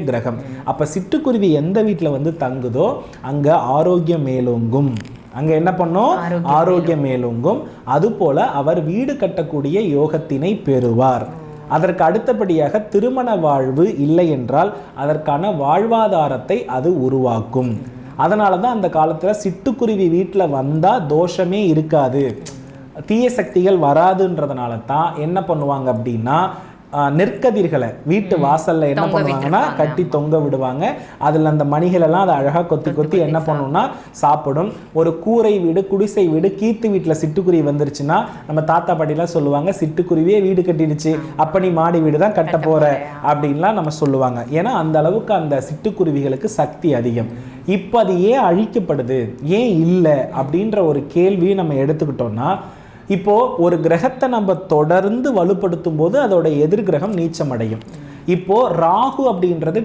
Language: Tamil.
கிரகம். அப்ப சிட்டுக்குருவி எந்த வீட்ல வந்து தங்குதோ அங்க ஆரோக்கியம் மேலோங்கும். அங்க என்ன பண்ணும்? ஆரோக்கியம் மேலோங்கும். அதுபோல அவர் வீடு கட்டக்கூடிய யோகத்தினை பெறுவார். அதற்கு அடுத்தபடியாக திருமண வாழ்வு இல்லை என்றால் அதற்கான வாழ்வாதாரத்தை அது உருவாக்கும். அதனால தான் அந்த காலத்துல சிட்டுக்குருவி வீட்ல வந்தா தோஷமே இருக்காது. தீய சக்திகள் வராதுன்றதுனால தான் என்ன பண்ணுவாங்க அப்படின்னா நெற்கதிர்களை வீட்டு வாசல்ல என்ன பண்ணுவாங்கன்னா கட்டி தொங்க விடுவாங்க. அதுல அந்த மணிகள் எல்லாம் அதை அழகா கொத்தி கொத்தி என்ன பண்ணும்னா சாப்பிடும். ஒரு கூரை வீடு குடிசை வீடு கீத்து வீட்டுல சிட்டுக்குருவி வந்துருச்சுன்னா நம்ம தாத்தா பாட்டிலாம் சொல்லுவாங்க சிட்டுக்குருவியே வீடு கட்டிடுச்சு. அப்ப நீ மாடி வீடு தான் கட்ட போற. அப்படின்லாம் நம்ம சொல்லுவாங்க. ஏன்னா அந்த அளவுக்கு அந்த சிட்டுக்குருவிகளுக்கு சக்தி அதிகம். இப்போ அது ஏன் அழிக்கப்படுது? ஏன் இல்லை? அப்படின்ற ஒரு கேள்வியை நம்ம எடுத்துக்கிட்டோம்னா இப்போது ஒரு கிரகத்தை நம்ம தொடர்ந்து வலுப்படுத்தும் போது அதோட எதிர்கிரகம் நீச்சமடையும். நீச்சம் அடையும் ராகு அப்படின்றது